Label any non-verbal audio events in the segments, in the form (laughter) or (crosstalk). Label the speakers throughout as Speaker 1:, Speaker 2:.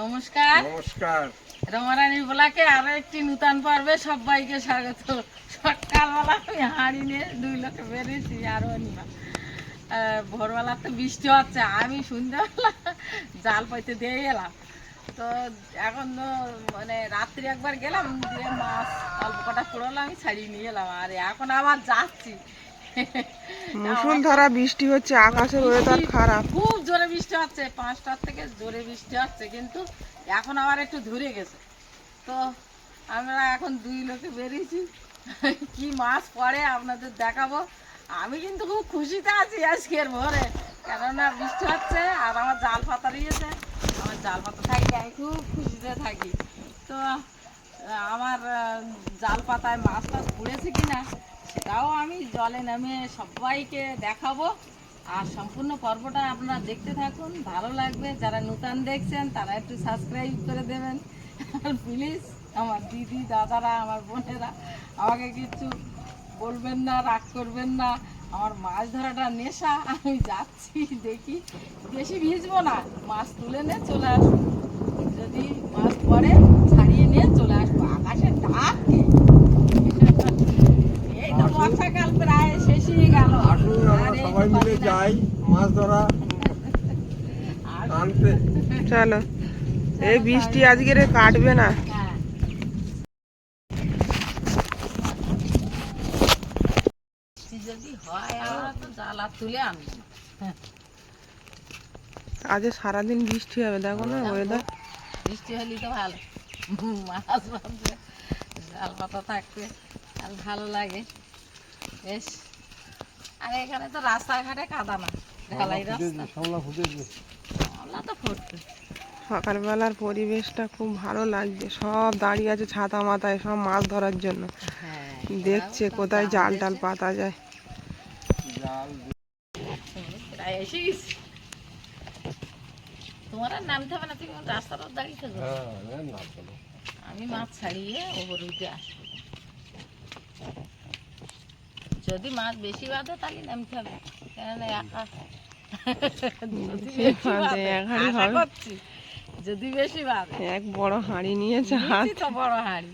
Speaker 1: নমস্কার।
Speaker 2: নমস্কার।
Speaker 1: রমারানী বলাকে আরও একটি নূতন পর্বে সবাইকে স্বাগত। সকালবেলা আমি হাঁড়ি নিয়ে দুই লোকে বেরিয়েছি আরও নিবা ভোরবেলা তো বৃষ্টি হচ্ছে আমি সন্ধ্যাবেলা জাল পাইতে দিয়ে গেলাম। তো এখন তো মানে রাত্রি একবার গেলাম দিয়ে মাছ অল্প কটা পড়ল আমি ছাড়িয়ে নিয়ে এলাম আর এখন আবার যাচ্ছি। (laughs)
Speaker 3: মুসুলধারা বৃষ্টি হচ্ছে আকাশের ওয়েদার খারাপ।
Speaker 1: খুব জোরে বৃষ্টি হচ্ছে পাঁচটার থেকে জোরে বৃষ্টি হচ্ছে কিন্তু এখন আবার একটু ধরে গেছে। তো আমরা এখন দুই লোকে বেরিয়েছি। (laughs) কি মাছ পড়ে আপনাদের দেখাবো। আমি কিন্তু খুব খুশিতে আছি আজকের ভোরে কেননা বৃষ্টি হচ্ছে আর আমার জাল পাতা দিয়েছে আমার জাল পাতা থাকি আমি খুব খুশিতে থাকি। তো আমার জাল পাতায় মাছ টাছ পড়েছে কিনা সেটাও আমি জলে নেমে সবাইকে দেখাবো। আর সম্পূর্ণ পর্বটা আপনারা দেখতে থাকুন, ভালো লাগবে। যারা নূতন দেখছেন, তারা একটু সাবস্ক্রাইব করে দেবেন। আর প্লিজ আমার দিদি, দাদারা, আমার বোনেরা, আমাকে কিছু বলবেন না, রাগ করবেন না। আমার মাছ ধরাটা নেশা, আমি যাচ্ছি দেখি। বেশি ভিজবো না, মাছ তুলে নিয়ে চলে আসব যদি মাছ পড়ে ছাড়িয়ে নিয়ে চলে আসব আকাশে ডাক কি? এই তো বর্ষাকাল প্রায় শেষই গেল
Speaker 2: আসুন আমরা
Speaker 1: আর এই
Speaker 2: সবাই মিলে যাই মাছ ধরা
Speaker 1: আর-
Speaker 2: আনতে।
Speaker 3: চলো। এই বৃষ্টি আজকের কাটবে না। আজ সারাদিন বৃষ্টি হবে দেখো না ওয়েদার
Speaker 1: বৃষ্টি হলেই তো ভালো। মাছ জাল পাতা থাকবে আর ভালো লাগে। বেশ। আর এখানে তো রাস্তাঘাটে কাদা না ঢালাই রাস্তা। আমরা তো ফুটবে
Speaker 3: সকালবেলার পরিবেশটা খুব ভালো লাগছে। সব দাঁড়িয়ে আছে ছাতা মাথায় সব মাছ ধরার জন্য।
Speaker 1: হ্যাঁ
Speaker 3: দেখছে কোথায় জাল টাল পাতা যায়।
Speaker 1: প্রায় এসে গেছি। তোমার আর নামতে হবে না তুমি রাস্তার দাঁড়িয়ে থাকো। আমি মাছ ছাড়িয়ে ওপর উঠে আসব। যদি মাছ বেশি বাঁধে তাহলে নামতে হবে। কেননা একা। যদি বেশি বাঁধে,
Speaker 3: এক বড় হাঁড়ি নিয়েছে হাত
Speaker 1: তো বড় হাঁড়ি।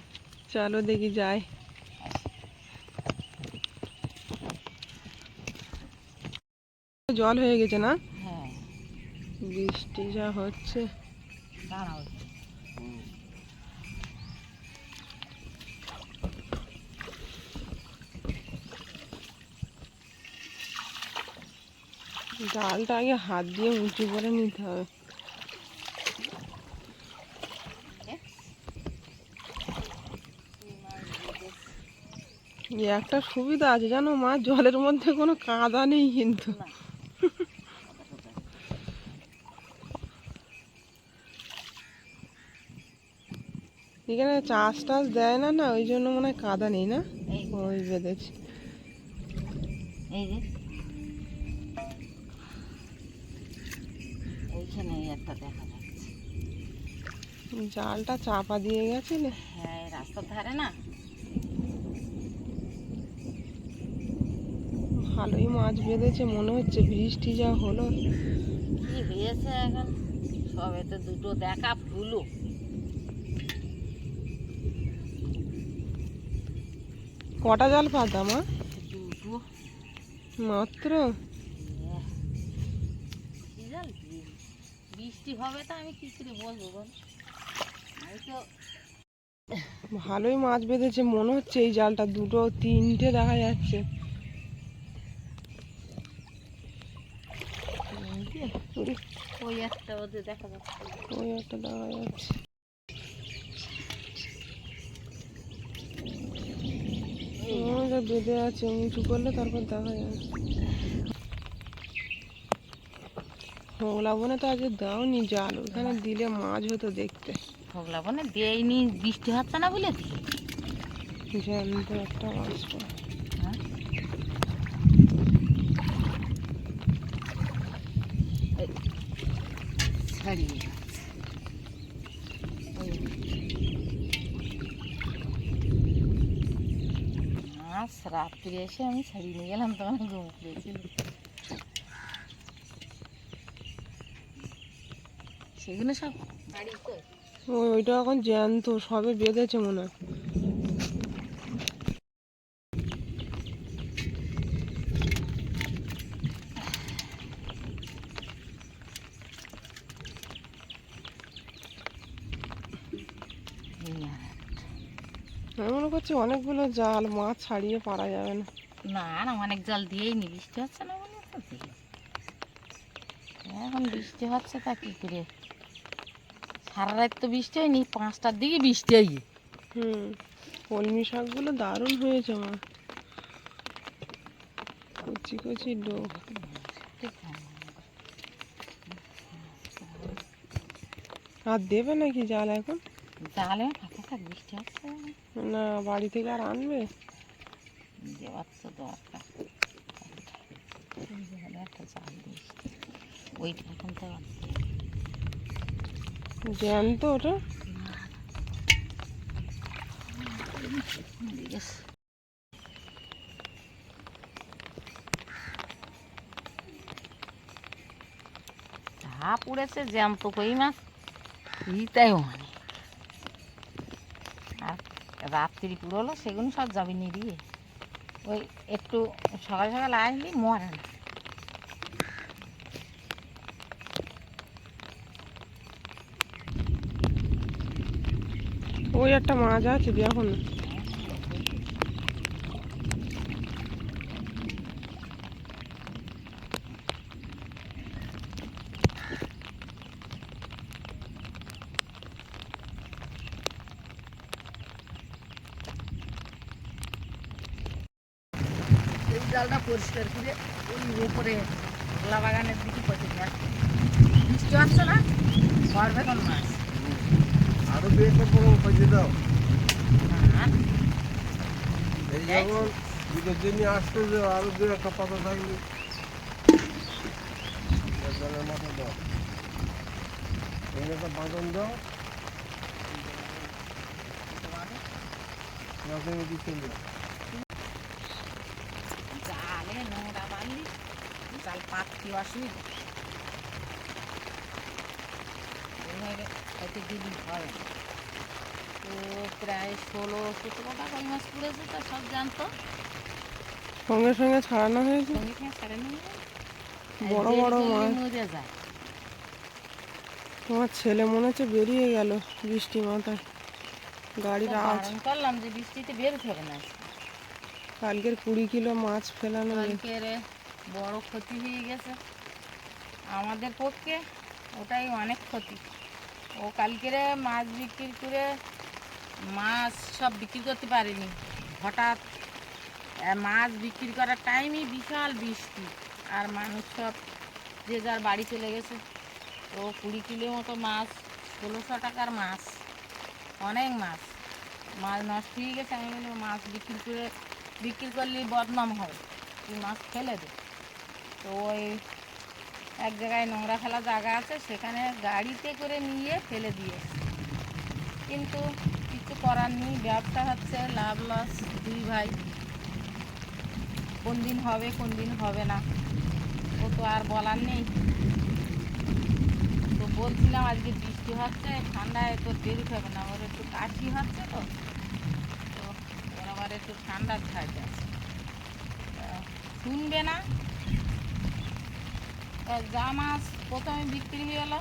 Speaker 3: চলো দেখি যাই। জল হয়ে গেছে না?
Speaker 1: হ্যাঁ।
Speaker 3: বৃষ্টি যা হচ্ছে।
Speaker 1: দাঁড়াও
Speaker 3: জালটা আগে হাত দিয়ে উঁচু করে নিতে হবে। একটা সুবিধা আছে জানো মা? জলের মধ্যে কোনো কাদা নেই কিন্তু। এখানে চাষ টাস দেয় না না ওই জন্য মনে হয় কাদা নেই না? ওই বেঁধেছি
Speaker 1: এই যে।
Speaker 3: জালটা চাপা দিয়ে গেছিলে?
Speaker 1: হ্যাঁ রাস্তার ধারে না।
Speaker 3: ভালোই মাছ বেঁধেছে মনে হচ্ছে বৃষ্টি যা হলো।
Speaker 1: কি হয়েছে এখন? সবে তো দুটো দেখা ফুলো
Speaker 3: কটা জাল পাতা মা?
Speaker 1: দুটো।
Speaker 3: মাত্র?
Speaker 1: বি- বৃষ্টি হবে তা আমি কি করে বলব বল?
Speaker 3: ভালোই মাছ বেঁধেছে মনে হচ্ছে এই জালটা দুটো তিনটে দেখা যাচ্ছে।
Speaker 1: ওই একটা ওদের দেখা যাচ্ছে।
Speaker 3: ওই একটা দেখা যাচ্ছে। বেঁধে আছে উঁচু করলে তারপর দেখা যাবে। হোগলা বনে তো আজকে দাওনি জাল ওখানে দিলে মাছ হতো দেখতে।
Speaker 1: হোগলা বনে দেয়নি বৃষ্টি হচ্ছে না বলে
Speaker 3: জ্যান্ত একটা
Speaker 1: হ্যাঁ? ছাড়িয়ে। মাছ রাত্রে এসে আমি ছাড়িয়ে নিয়ে গেলাম তখন ঘুম পেয়েছিল। সেগুলো সব বাড়ি
Speaker 3: ওইটা এখন জ্যান্ত, সবে বেঁধেছে মনে হয়। আমি মনে করছি অনেকগুলো জাল, মাছ ছাড়িয়ে পারা যাবে না।
Speaker 1: না না, অনেক জাল দিয়েই নি, বৃষ্টি হচ্ছে না বলে এখন বৃষ্টি হচ্ছে তা কি করে? সারা রাত তো বৃষ্টি হয়নি পাঁচটার দিকে বৃষ্টি হয়ে
Speaker 3: হুম কলমি শাকগুলো দারুণ হয়েছে মা কচি কচি ডোক। আর দেবে নাকি জাল এখন?
Speaker 1: জালে ফাঁকা থাক বৃষ্টি হচ্ছে
Speaker 3: না বাড়ি থেকে আর আনবে?
Speaker 1: দেওয়ার তো দরকার। একটা। জাল ওইটা এখন তো।
Speaker 3: জ্যান্ত ওটা।
Speaker 1: আছে যা জ্যান্ত কই মাছ? আর রাত্রি পুরোলো সেগুলো সব যাবে নিয়ে ওই একটু সকাল সকাল আসলি মরে না।
Speaker 3: ওই একটা মাছ আছে দেখো না
Speaker 1: এই জালটা পরিষ্কার করে ওই উপরে কলা বাগানের দিকে পচে যায় বৃষ্টি হচ্ছে না পড়বে কোন মাছ
Speaker 2: আরও দু একটা বড় পয়সা দাও
Speaker 1: আর
Speaker 2: এই যেমন দিনই আসতে যে আরও দু একটা পাতা থাকলে মাথা দাও। একটা বাঁধন দাও।
Speaker 1: জালে নোংরা বানলি জাল পাততে অসুবিধা। হয়তো দিদি হয় তো প্রায় ষোলো সতেরো টাকা মাছ পড়েছে, তা সব জানতো।
Speaker 3: সঙ্গে সঙ্গে ছাড়ানো হয়েছে। বড় বড় মাছ। তোমার ছেলে মনে হচ্ছে বেরিয়ে গেল বৃষ্টি মাথায়। গাড়ির
Speaker 1: তো
Speaker 3: আওয়াজ
Speaker 1: করলাম যে বৃষ্টিতে বেরোতে হবে না
Speaker 3: কালকের কুড়ি কিলো মাছ ফেলানো।
Speaker 1: কালকের বড় ক্ষতি হয়ে গেছে। আমাদের পক্ষে ওটাই অনেক ক্ষতি। ও কালকের মাছ বিক্রি করে মাছ সব বিক্রি করতে পারিনি। হঠাৎ মাছ বিক্রি করার টাইমই বিশাল বৃষ্টি। আর মানুষ সব যে যার বাড়ি চলে গেছে, ও কুড়ি কিলো মতো মাছ, ষোলোশো টাকার মাছ, অনেক মাছ। মাছ নষ্ট হয়ে গেছে, আমি বলি মাছ বিক্রি করে, বিক্রি করলে বদনাম হবে তুই মাছ ফেলে দে। তো ওই এক জায়গায় নোংরা ফেলা জায়গা আছে, সেখানে গাড়িতে করে নিয়ে ফেলে দিয়ে কিন্তু কিছু করার নেই, ব্যবসা হচ্ছে লাভ লস দুই ভাই। কোন দিন হবে, কোন দিন হবে না। ও তো আর বলার নেই। তো বলছিলাম আজকে বৃষ্টি হচ্ছে, ঠান্ডায় তো দেরি হবে না। ওর একটু কাশি হচ্ছে তো তো ওর আবার একটু ঠান্ডার ঝাঁজ আছে শুনবে না? যা মাছ প্রথমে বিক্রি হয়ে গেলো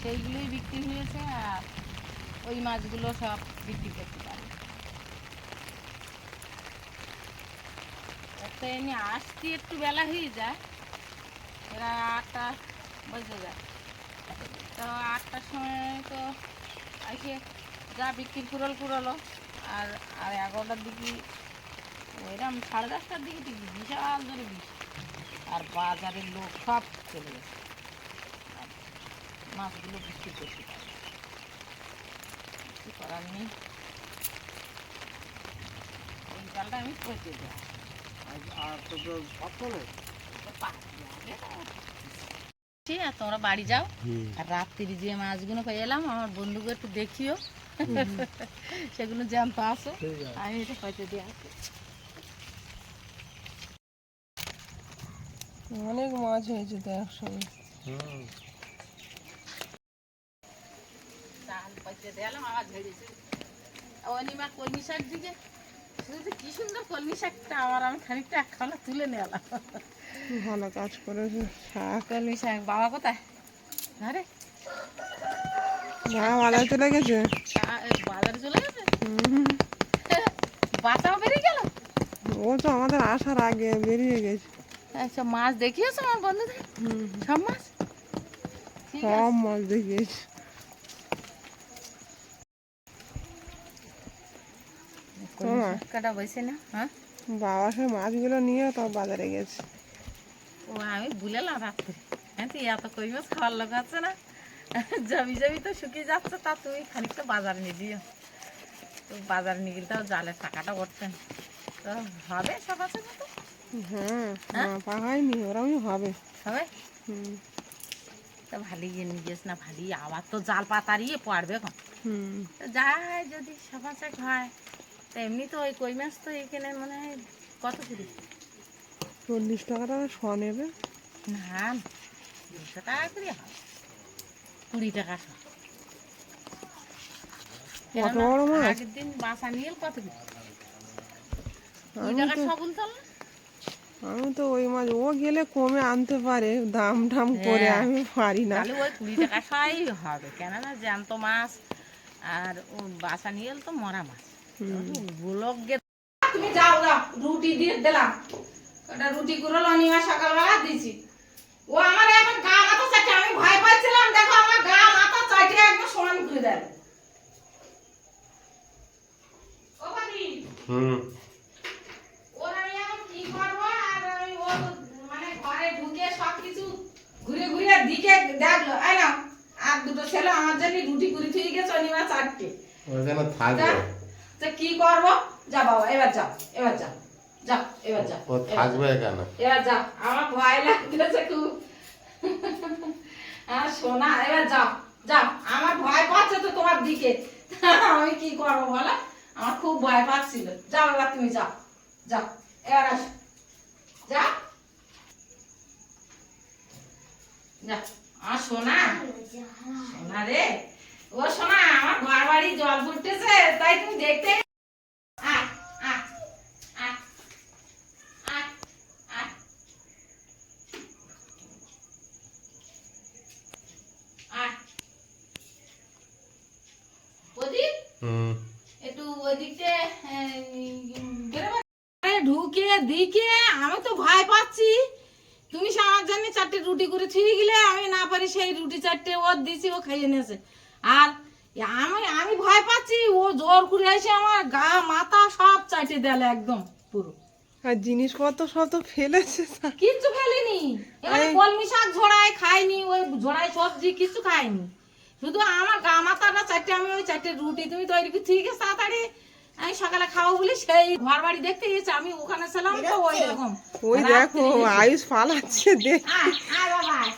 Speaker 1: সেইগুলোই বিক্রি হয়েছে আর ওই মাছগুলো সব বিক্রি করতে পারে তো এমনি আসতে একটু বেলা হয়ে যায়। এরা আটটা বেজে যায়। তো আটটার সময় তো আসে যা বিক্রি কুড়ল কুড়ালো, আর আর এগারোটার দিকে ওইরকম সাড়ে দশটার দিকে দেখি বিশাল ধরে বৃষ্টি। আর বাজারের লোক সব চলে গেছে। মাছগুলো বিক্রি করতে পারে কিছু করার নেই। ওই জালটা আমি পচে দেয় তোমরা বাড়ি যাও। আর রাত্রি যে মাছগুলো এলাম আমার বন্ধুকে একটু দেখিও। সেগুলো জ্যান্ত আসো। আমি হয়তো দিয়ে আসি।
Speaker 3: অনেক মাছ হয়েছে তো একসঙ্গে।
Speaker 1: ডাল আবার অনিমা কলমি দিকে কি সুন্দর কলমি শাকটা আমার আমি খানিকটা এক খাওয়া তুলে নিয়ে এলাম
Speaker 3: ভালো কাজ করেছে শাক।
Speaker 1: কলমি শাক বাবা কোথায়? আরে
Speaker 3: বাজার চলে গেছে?
Speaker 1: বাজারে চলে গেছে?
Speaker 3: হুম।
Speaker 1: বাচ্চাও বেরিয়ে গেল?
Speaker 3: ও তো আমাদের আসার আগে বেরিয়ে গেছে।
Speaker 1: আচ্ছা মাছ দেখিয়েছো আমার বন্ধুদের?
Speaker 3: হুম।
Speaker 1: সব মাছ?
Speaker 3: সব মাছ দেখিয়েছে।
Speaker 1: বসে না হ্যাঁ?
Speaker 3: বাবা সে মাছগুলো নিয়ে তাও বাজারে গেছে।
Speaker 1: ও আমি ভুলেলাম রাত্রে। হ্যাঁ তুই এত কই মাছ খাওয়ার লোক আছে না? জমি জমি তো শুকিয়ে যাচ্ছে তা তুমি খানিকটা বাজার নিয়ে দিও। তো বাজার নিয়ে গেলে তাও জালের টাকাটা তো হবে সব আছে তো?
Speaker 3: হ্যাঁ
Speaker 1: হ্যাঁ?
Speaker 3: ওরমই হবে।
Speaker 1: হবে?
Speaker 3: হুম।
Speaker 1: তা ভালোই নিয়ে না ভালোই। আবার তো জাল পাতারিয়ে পড়বে
Speaker 3: হুম।
Speaker 1: যাই যদি সবাসে হয় এমনি তো ওই কই মাছ তো এখানে মনে হয় কত করে
Speaker 3: চল্লিশ টাকা টাকা শ নেবে।
Speaker 1: না দুশো টাকা করে কুড়ি টাকা শো। আগের দিন বাসা নিয়ে কত করে
Speaker 3: আমি তো
Speaker 1: সবুল তো না?
Speaker 3: আমি তো ওই মাছ ও গেলে কমে আনতে পারে দাম টাম করে
Speaker 1: হ্যাঁ।
Speaker 3: আমি পারি না।
Speaker 1: তাহলে ওই কুড়ি টাকা হবে। কেননা জ্যান্ত মাছ আর ও বাসা নিয়ে তো মরা মাছ। তুমি যাও যাও রুটি দিয়ে দিলাম। ওটা রুটি করে অনিমা সকালবেলা দিছি। ও আমার এখন গা মাথা চাটে আমি ভয় পাচ্ছিলাম দেখো আমার গা মাথা চাটে একদম সমান করে দেয়।
Speaker 2: হুম।
Speaker 1: ওর আমি এখন কি করব? আর আমি ও মানে ঘরে ঢুকে সব কিছু ঘুরে ঘুরে দিকে দেখল। না আর দুটো ছেলে আমার জন্য রুটি করে থুই গেছে অনিমা চারটে।
Speaker 2: ওখানে থাকবে।
Speaker 1: তো কি করব? যা বাবা এবার যাও এবার যাও যাও এবার যাও
Speaker 2: ও থাকবে এখানে
Speaker 1: এবার যাও আমার ভয় লাগতেছে খুব। আর সোনা এবার যাও যাও আমার ভয় পাচ্ছে তো তোমার দিকে। আমি কি করব বলো? আমার খুব ভয় পাচ্ছিল। যাও এবার তুমি যাও যাও এবার আসো। যাও যাও আমার সোনা সোনা রে। ও সোনা আমার ঘর বাড়ি জল ফুটতেছে তাই তুমি দেখতে ঢুকে দিকে আমি তো ভয় পাচ্ছি। তুমি সে আমার জন্য চারটে রুটি করে ছিঁড়ে গেলে আমি না পারি সেই রুটি চারটে ওর দিছি ও খাইয়ে নিয়েছে। আর আমি আমি ভয় পাচ্ছি ও জোর করে এসে আমার গা মাথা সব চাটে দিলে একদম পুরো।
Speaker 3: আর জিনিসপত্র সব তো ফেলেছে
Speaker 1: কিচ্ছু ফেলিনি। কলমি শাক ঝোড়াই খাইনি ওই ঝোড়াই সবজি কিছু খাইনি শুধু আমার গা মাথাটা চারটে আমি ওই চারটে রুটি তুমি তৈরি করে ঠিক আছে তাড়াতাড়ি আমি সকালে খাব বলি সেই ঘর বাড়ি দেখতে গেছি আমি ওখানে ছিলাম তো ওই রকম।
Speaker 3: ওই দেখো আয়ুষ পালাচ্ছে দেখ
Speaker 1: আয় আয় বাবা আয়।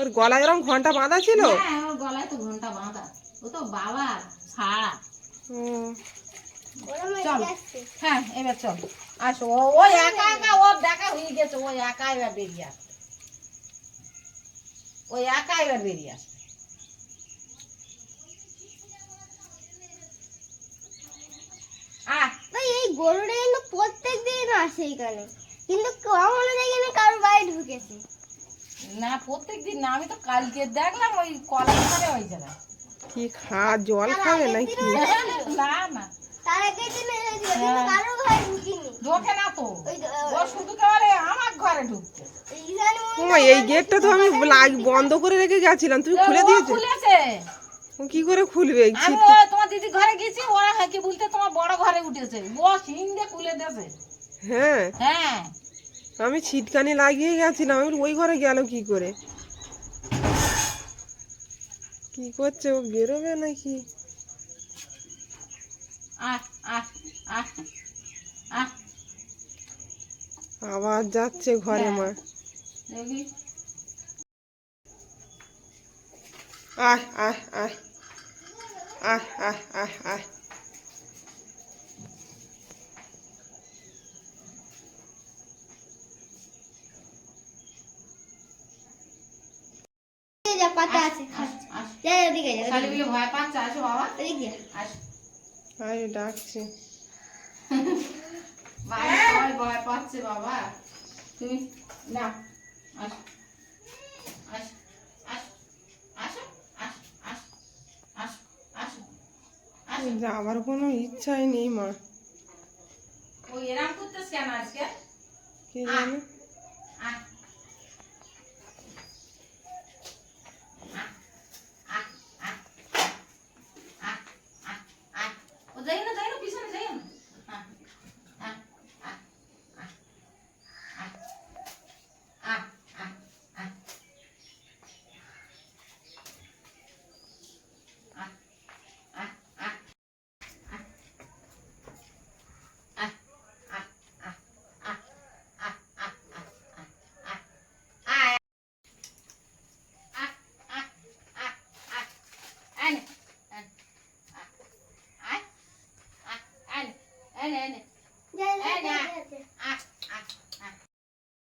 Speaker 3: ওর গলায় এরকম ঘণ্টা বাঁধা ছিল?
Speaker 1: হ্যাঁ ওর গলায় তো ঘণ্টা বাঁধা। ও তো বাবার ছাড়া চল। হ্যাঁ এবার চল। আসো ও ও একা একা ওর দেখা হয়ে গেছে ও একা এবার বেরিয়ে আসবে ও একা এবার বেরিয়ে আসবে
Speaker 4: এই গরুটা কিন্তু প্রত্যেক দিন আসে এখানে। কিন্তু কখনো দেখিনি কারোর বাড়ি ঢুকেছে।
Speaker 1: না প্রত্যেক দিন না আমি তো কালকে দেখলাম ওই কলা খানে ওই জায়গায়।
Speaker 3: কি খা জল খাবে নাকি?
Speaker 1: না না।
Speaker 4: তার আগের দিন এসেছিল ঘরে ঢুকিনি।
Speaker 1: ঢোকে না তো। ও শুধু কেবল আমার ঘরে
Speaker 3: ও এই গেটটা তো আমি বন্ধ করে রেখে গেছিলাম। তুমি খুলে দিয়েছ?
Speaker 1: খুলেছে।
Speaker 3: কি করে খুলবে?
Speaker 1: আমি তোমার দিদি ঘরে গেছি ওরা হাকি বলতে তোমার বড় ঘরে উঠেছে। ও সিংহে খুলে দেছে
Speaker 3: হ্যাঁ।
Speaker 1: হ্যাঁ।
Speaker 3: আমি ছিটকানি লাগিয়ে গেছিলাম। আমি ওই ঘরে গেল কি করে? কি করছে? ও বেরোবে নাকি?
Speaker 1: আহ আহ আহ আহ।
Speaker 3: আবার যাচ্ছে ঘরে
Speaker 1: হ্যাঁ।
Speaker 3: মা
Speaker 1: দেখি।
Speaker 3: আয় আয় আয় আয় আয় আয় (laughs)
Speaker 1: ভয় পাচ্ছে? বাবা। তুমি না
Speaker 3: যাওয়ার কোনো ইচ্ছাই নেই মা।
Speaker 1: ও এরাম করতেছ কেন আজকে?
Speaker 3: কে জানে?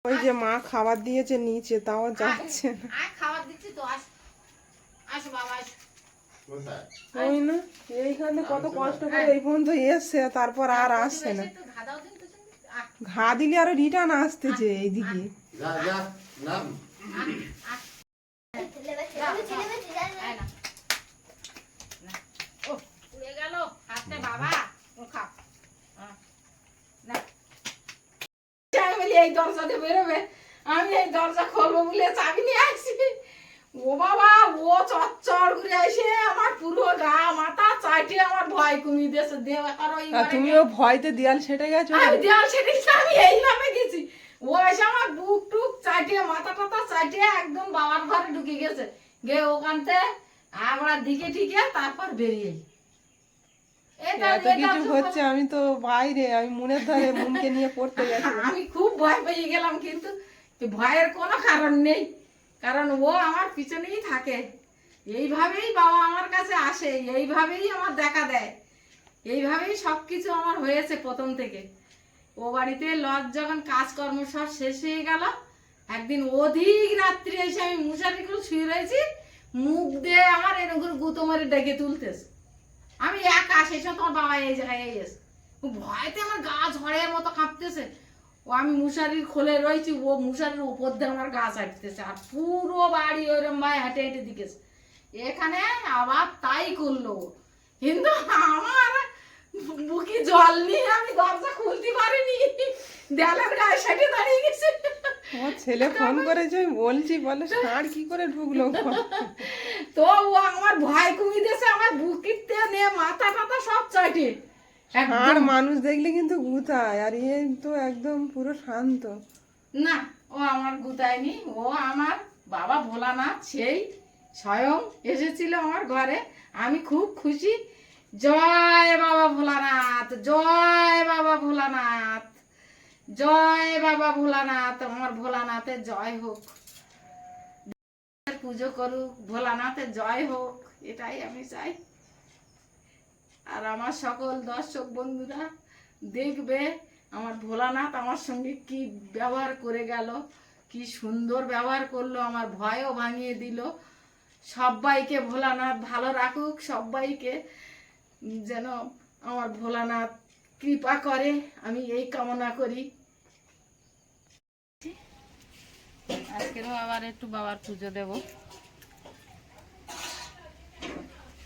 Speaker 3: ওই যে মা খাবার দিয়েছে নিচে, তাও যাচ্ছে না।
Speaker 1: খাবার দিচ্ছি তো আস বাবা
Speaker 3: কত কষ্ট করে এই পর্যন্ত এসছে, তারপর আর আসছে না।
Speaker 1: ঘা
Speaker 3: দিলে আরও রিটার্ন আসতেছে এইদিকে
Speaker 2: যা যা নাম
Speaker 4: ছেলে বাচ্চা, তুমি ছেলে বাচ্চা, যা, যা।
Speaker 1: আয় না। না। ও, উড়ে গেল হাতে বাবা ও খাও আহ, না। আমি বলি এই দরজা দিয়ে বেরোবে আমি এই দরজা খুলবো বলে চাবি নিয়ে আসছি। ও বাবা ও চচ্চড় ঘুরে এসে আমার পুরো গা মাথা চাইটে আমার ভয় কমিয়ে দিয়েছে। আর ঘরে
Speaker 3: তুমিও ভয়তে দিয়াল সেটে গেছো
Speaker 1: আমি দেওয়াল ছেড়ে আমি এইভাবে গেছি। ও এসে আমার বুক টুক চাটিয়ে মাথা টাথা চাটিয়ে একদম বাবার ঘরে ঢুকে গেছে। গিয়ে ওখানতে আমরা দিকে ঠিকে তারপর বেরিয়ে
Speaker 3: এত কিছু হচ্ছে আমি তো বাইরে আমি মনের ধারে মনকে নিয়ে পড়তে (laughs)
Speaker 1: আমি খুব ভয় পেয়ে গেলাম কিন্তু ভয়ের কোনো কারণ নেই। কারণ ও আমার পিছনেই থাকে। এইভাবেই বাবা আমার কাছে আসে এইভাবেই আমার দেখা দেয়। এইভাবেই সব কিছু আমার হয়েছে প্রথম থেকে। ও বাড়িতে লজ যখন কাজকর্ম সব শেষ হয়ে গেল একদিন অধিক রাত্রি এসে আমি মশারি করে শুয়ে রয়েছি মুখ দিয়ে আমার এরকম গুঁতো মারে ডেকে তুলতেছে। আমি একা সময় তোমার বাবা এই জায়গায় এসে ভয়তে আমার গা ঝড়ের মতো কাঁপতেছে। ও আমি মশারির খোলে রয়েছি, ও মশারির উপর দিয়ে আমার গা চাটতেছে আর পুরো বাড়ি ওরম ভাই হেঁটে হেঁটে দিকেছে। এখানে আবার তাই করল। কিন্তু আমার বুকি জল নিয়ে আমি দরজা খুলতে পারিনি। দেয়ালের গায়ে সেটে দাঁড়িয়ে গেছে।
Speaker 3: আমার ছেলে ফোন করেছে আমি বলছি বলে ষাঁড় কি করে ঢুকলো
Speaker 1: তো ও আমার ভয় কমিয়ে দিয়েছে আমার বুকিতে নিয়ে মাথা টাথা সব চাটে
Speaker 3: ষাঁড় মানুষ দেখলে কিন্তু গুতায় আর এ তো একদম পুরো শান্ত।
Speaker 1: না ও আমার গুতায়নি ও আমার বাবা ভোলানাথ সেই স্বয়ং এসেছিল আমার ঘরে। আমি খুব খুশি। জয় বাবা ভোলানাথ জয় বাবা ভোলানাথ। জয় বাবা ভোলানাথ, আমার ভোলানাথের জয় হোক। পুজো করুক, ভোলানাথে জয় হোক, এটাই আমি চাই। আর আমার সকল দর্শক বন্ধুরা, দেখবে আমার ভোলানাথ আমার সঙ্গে কি ব্যবহার করে গেল, কি সুন্দর ব্যবহার করল, আমার ভয়ও ভাঙিয়ে দিল। সবাইকে ভোলানাথ ভালো রাখুক সবাইকে যেন আমার ভোলানাথ কৃপা করে। আমি এই কামনা করি। আজকেরও আবার একটু বাবার পুজো দেব।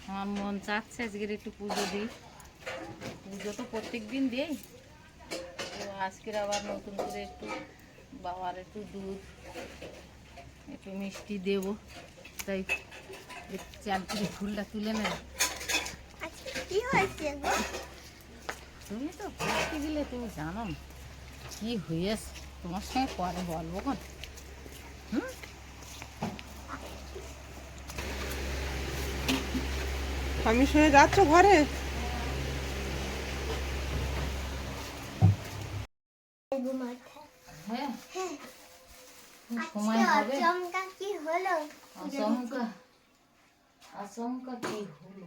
Speaker 1: আমার মন চাচ্ছে আজকের একটু পুজো দিই। পুজো তো প্রত্যেক দিন দিই। তো আজকের আবার নতুন করে একটু বাবার একটু দুধ একটু মিষ্টি দেব। তাই চালপুরি ফুলটা তুলে
Speaker 4: কি হয়েছে
Speaker 1: তুমি তো গেলে তুমি জানো কি হয়েছে? তোমার সঙ্গে পরে বলব কোন
Speaker 3: আমি শুয়ে যাচ্ছ ঘরে?
Speaker 1: হ্যাঁ।
Speaker 4: হ্যাঁ। আচমকা কি হলো?
Speaker 1: আচমকা। আচমকা কি হলো?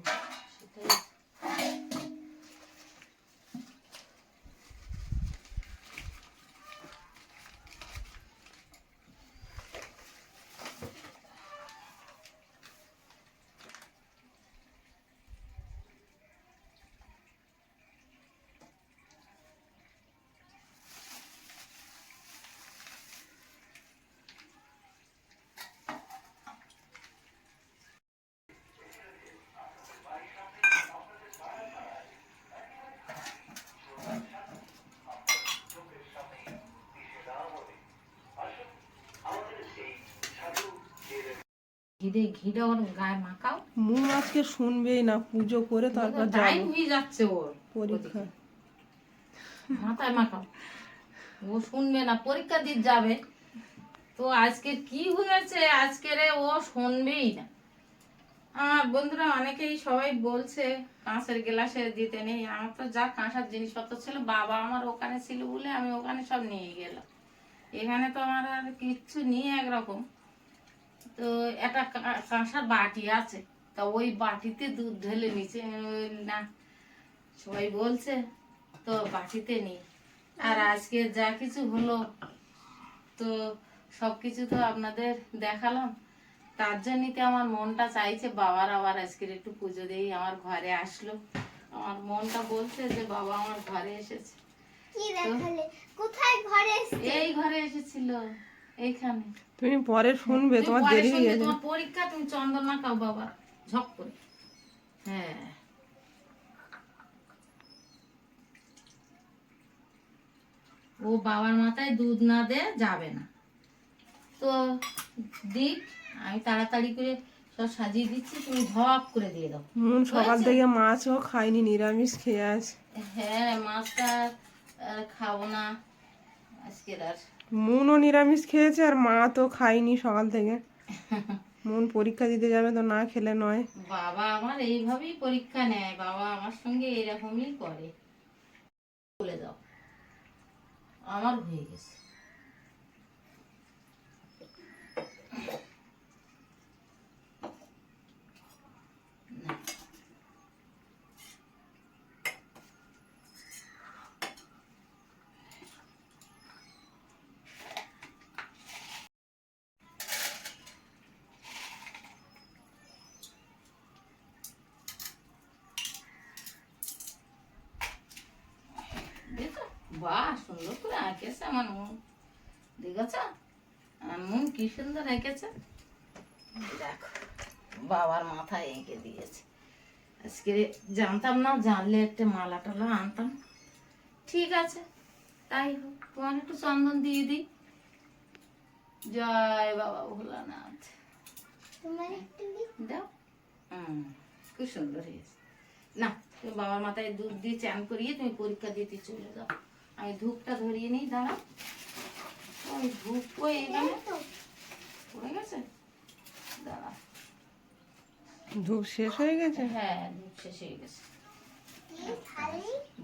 Speaker 1: সেটাই ঘি দিয়ে ওর গায়ে মাখাও।
Speaker 3: মুন আজকে শুনবেই না পুজো করে তারপর
Speaker 1: টাইম হয়ে যাচ্ছে ওর
Speaker 3: পরীক্ষা।
Speaker 1: মাথায় মাখাও। ও শুনবে না পরীক্ষা দিতে যাবে। তো আজকে কি হয়েছে? ও শুনবেই না। আমার বন্ধুরা অনেকেই সবাই বলছে কাঁচের গ্লাসে দিতে নেই। আমার তো যা কাঁসার জিনিসপত্র ছিল বাবা আমার ওখানে ছিল বলে আমি ওখানে সব নিয়ে গেলাম। এখানে তো আমার আর কিচ্ছু নেই একরকম। তো একটা কাঁসার বাটি আছে। তা ওই বাটিতে দুধ ঢেলে নিচে না সবাই বলছে তো বাটিতে নেই আর আজকে যা কিছু হলো তো সব কিছু তো আপনাদের দেখালাম। তার জন্যই তো আমার মনটা চাইছে বাবার আবার আজকের একটু পুজো দেই আমার ঘরে আসলো। আমার মনটা বলছে যে বাবা আমার ঘরে এসেছে।
Speaker 4: কি দেখালে? কোথায় ঘরে
Speaker 1: এই ঘরে এসেছিল। এইখানে।
Speaker 3: তুমি পরে শুনবে তোমার দেরি হয়ে গেছে
Speaker 1: তোমার পরীক্ষা তুমি চন্দন না খাও বাবা ঝক করে। হ্যাঁ। ও বাবার মাথায় দুধ না দে যাবে না। তো দিক আমি তাড়াতাড়ি করে সব সাজিয়ে দিচ্ছি তুমি ঝপ করে দিয়ে দাও।
Speaker 3: মন সকাল থেকে মাছও খায়নি নিরামিষ খেয়ে আছে।
Speaker 1: হ্যাঁ মাছটা খাব না। আজকের আর
Speaker 3: মুনও নিরামিষ খেয়েছে আর মা তো খায়নি সকাল থেকে। মন পরীক্ষা দিতে যাবে তো না খেলে নয়।
Speaker 1: বাবা আমার এইভাবেই পরীক্ষা নেয়, বাবা আমার সঙ্গে এরকমই করে। বলে দাও, আমার হয়ে গেছে না। সুন্দর করে আঁকেছে আমার মন। দেখেছ? আমার মন কি সুন্দর এঁকেছে দেখো বাবার মাথায় এঁকে দিয়েছে। আজকে জানতাম না জানলে একটা মালা টালা আনতাম। ঠিক আছে তাই হোক তোমার একটু চন্দন দিয়ে দিই। জয় বাবা ভোলানাথ। দাও। হুম খুব সুন্দর হয়েছে। না তুমি বাবার মাথায় দুধ দিয়ে চান করিয়ে তুমি পরীক্ষা দিতে চলে যাও। আমি ধূপটা ধরিয়ে নিই দাঁড়া। ওই ধূপ ওই এখানে পড়ে গেছে? দাঁড়া।
Speaker 3: ধূপ শেষ হয়ে গেছে?
Speaker 1: হ্যাঁ ধূপ শেষ হয়ে গেছে।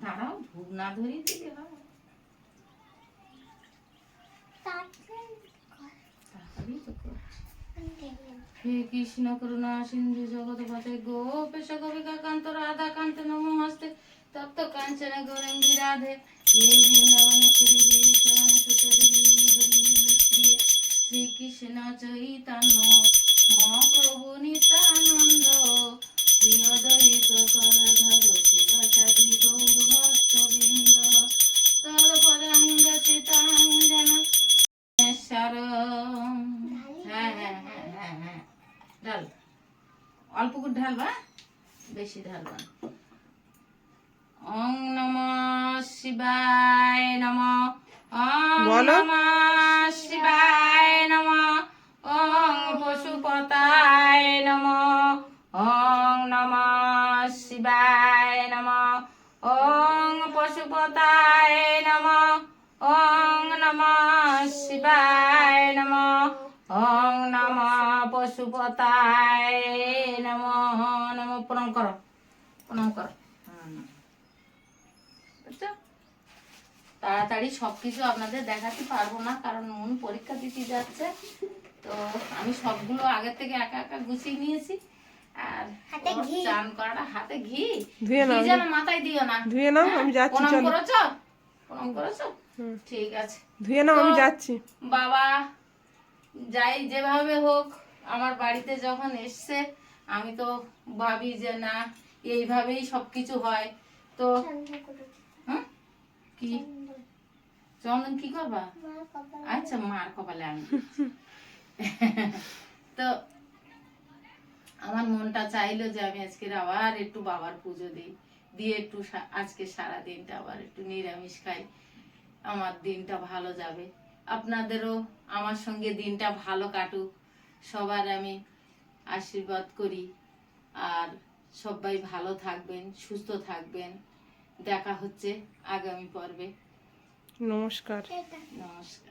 Speaker 1: দাঁড়াও ধূপ না ধরিয়ে দিলে। হে কৃষ্ণ করুণা সিন্ধু জগৎ পথে গোপেশ গোপিকা কান্ত রাধা কান্ত নম হস্তে তপ্ত কাঞ্চন গৌরঙ্গী রাধে। শ্রীকৃষ্ণ চৈতন্য মহাপ্রভু নিত্যানন্দ শ্রী অদ্বৈত করধর শিব সাদি গৌর ভক্তবৃন্দ তদ পদাঙ্গ চিতাঙ্গন শরম হ্যাঁ হ্যাঁ হ্যাঁ হ্যাঁ হ্যাঁ ঢাল। অল্প করে ঢালবা, বেশি ঢালবা। ওং নম শিবায় নম ওং। নম শিবায় নম ওং পশুপতায় নম ওং নম শিবায় নম ওং পশুপতায় নম ওং নম শিবায় নম ওং নম পশুপতায় নম নম প্রণাম করো প্রণাম করো হুম। বুঝছ? তাড়াতাড়ি সবকিছু আপনাদের দেখাতে পারব না কারণ মন পরীক্ষা দিতে যাচ্ছে। তো আমি সবগুলো আগের থেকে একা একা গুছিয়ে নিয়েছি। আর
Speaker 4: হাতে
Speaker 1: ওর
Speaker 4: ঘি।
Speaker 1: চান করাটা হাতে ঘি।
Speaker 3: ধুয়ে নাও
Speaker 1: যেন মাথায় দিও না।
Speaker 3: ধুয়ে নাও আমি যাচ্ছি
Speaker 1: প্রণাম করেছ? প্রণাম করেছ? ঠিক আছে।
Speaker 3: ধুয়ে নাও আমি
Speaker 1: তো-
Speaker 3: যাচ্ছি।
Speaker 1: বাবা যাই যেভাবে হোক আমার বাড়িতে যখন এসছে আমি তো ভাবি যে না এইভাবেই সবকিছু হয়। তো হুম? কি? চন্দন কি করবা আচ্ছা মার কপালে আমি তো আমার মনটা চাইলো যে আমি আজকে আবার একটু বাবার পুজো দিই দিয়ে একটু আজকে সারা দিনটা আবার একটু নিরামিষ খাই আমার দিনটা ভালো যাবে আপনাদেরও আমার সঙ্গে দিনটা ভালো কাটুক সবার আমি আশীর্বাদ করি আর সবাই ভালো থাকবেন সুস্থ থাকবেন দেখা হচ্ছে আগামী পর্বে
Speaker 3: নমস্কার
Speaker 4: এটা
Speaker 1: নমস্কার